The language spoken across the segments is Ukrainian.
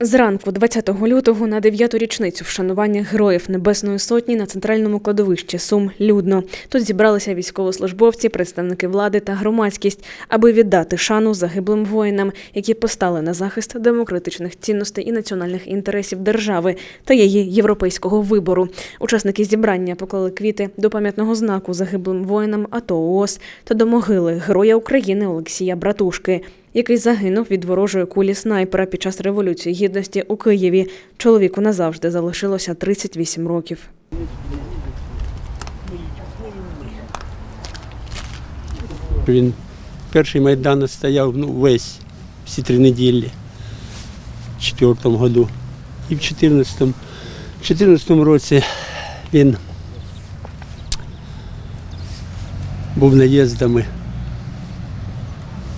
Зранку, 20 лютого, на 9-ту річницю вшанування героїв Небесної Сотні на центральному кладовищі Сум людно. Тут зібралися військовослужбовці, представники влади та громадськість, аби віддати шану загиблим воїнам, які постали на захист демократичних цінностей і національних інтересів держави та її європейського вибору. Учасники зібрання поклали квіти до пам'ятного знаку загиблим воїнам АТО ООС та до могили Героя України Олексія Братушки який загинув від ворожої кулі снайпера під час революції гідності у Києві. Чоловіку назавжди залишилося 38 років. Він перший Майдан стояв ну, весь всі три неділі в четвертому году. І в 14-му 14 році він був наїздами,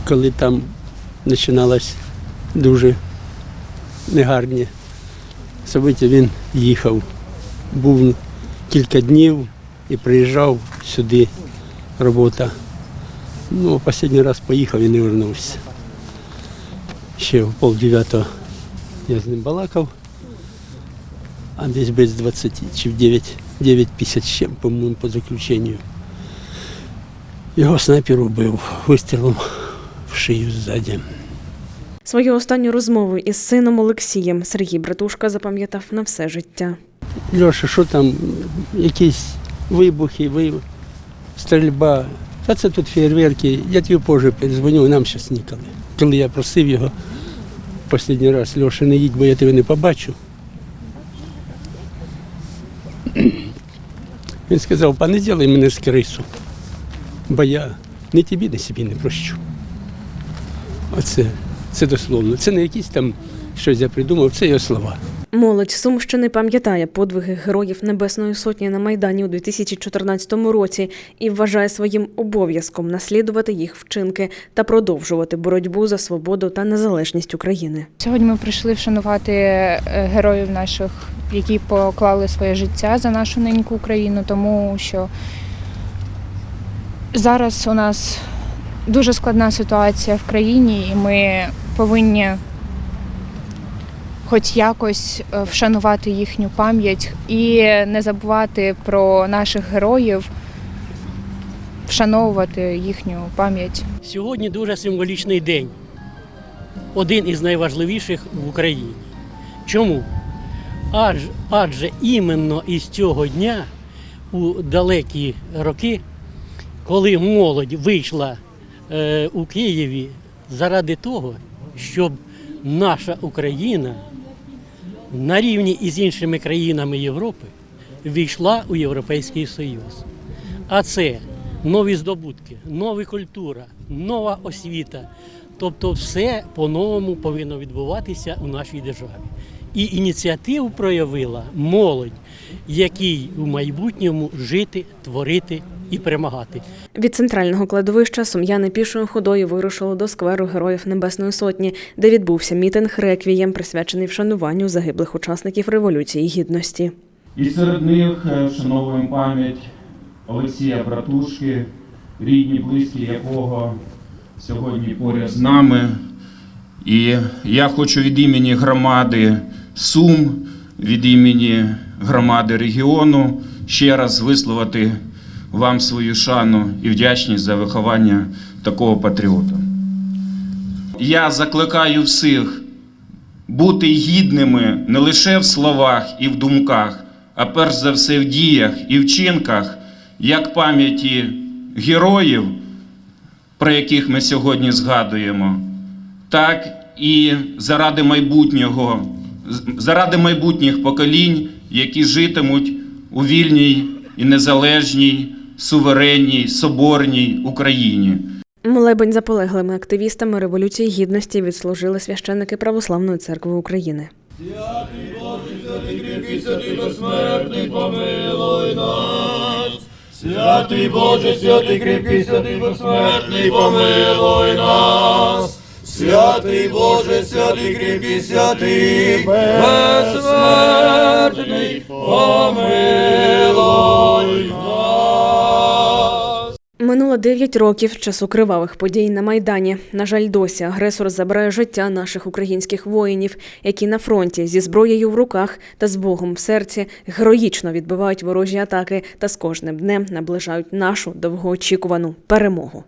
коли там починалось дуже негарні собиття, він їхав. Був кілька днів і приїжджав сюди робота. Ну, останній раз поїхав і не вернувся. Ще в пол я з ним балакав, а десь без 20 чи в 9, 9.50 з по-моєму, по заключенню. Його снайпер убив вистрілом шию ззаді. Свою останню розмову із сином Олексієм Сергій Братушка запам'ятав на все життя. Льоша, що там, якісь вибухи, ви... стрільба. Та це тут фейерверки. Я тобі позже перезвоню, нам зараз ніколи. Коли я просив його останній раз, Льоша, не їдь, бо я тебе не побачу. Він сказав, пане, зробай мене з крису, бо я ні тобі, ні собі не прощу. Оце, це дословно. Це не якісь там щось я придумав, це його слова. Молодь Сумщини пам'ятає подвиги героїв Небесної Сотні на Майдані у 2014 році і вважає своїм обов'язком наслідувати їх вчинки та продовжувати боротьбу за свободу та незалежність України. Сьогодні ми прийшли вшанувати е, героїв наших, які поклали своє життя за нашу неньку Україну, тому що зараз у нас дуже складна ситуація в країні, і ми повинні хоч якось е, вшанувати їхню пам'ять і не забувати про наших героїв, вшановувати їхню пам'ять. Сьогодні дуже символічний день. Один із найважливіших в Україні. Чому? Адже, адже іменно із цього дня, у далекі роки, коли молодь вийшла у Києві заради того, щоб наша Україна на рівні із іншими країнами Європи війшла у Європейський Союз. А це нові здобутки, нова культура, нова освіта. Тобто все по-новому повинно відбуватися у нашій державі. І ініціативу проявила молодь, якій у майбутньому жити, творити і перемагати. Від центрального кладовища сум'яни пішою ходою вирушили до скверу Героїв Небесної Сотні, де відбувся мітинг реквієм, присвячений вшануванню загиблих учасників Революції Гідності. І серед них е, вшановуємо пам'ять Олексія Братушки, рідні, близькі якого сьогодні поряд з нами. І я хочу від імені громади Сум, від імені громади регіону ще раз висловити вам свою шану і вдячність за виховання такого патріота. Я закликаю всіх бути гідними не лише в словах і в думках, а перш за все в діях і вчинках, як пам'яті героїв, про яких ми сьогодні згадуємо, так і заради майбутнього, заради майбутніх поколінь, які житимуть у вільній і незалежній, суверенній, соборній Україні. Молебень за полеглими активістами Революції Гідності відслужили священники Православної церкви України. Святий Боже, святий кріпкий, святий безсмертний, помилуй нас. Святий Боже, святий кріпкий, святий безсмертний, помилуй нас. Минуло 9 років часу кривавих подій на Майдані. На жаль, досі агресор забирає життя наших українських воїнів, які на фронті зі зброєю в руках та з Богом в серці героїчно відбивають ворожі атаки та з кожним днем наближають нашу довгоочікувану перемогу.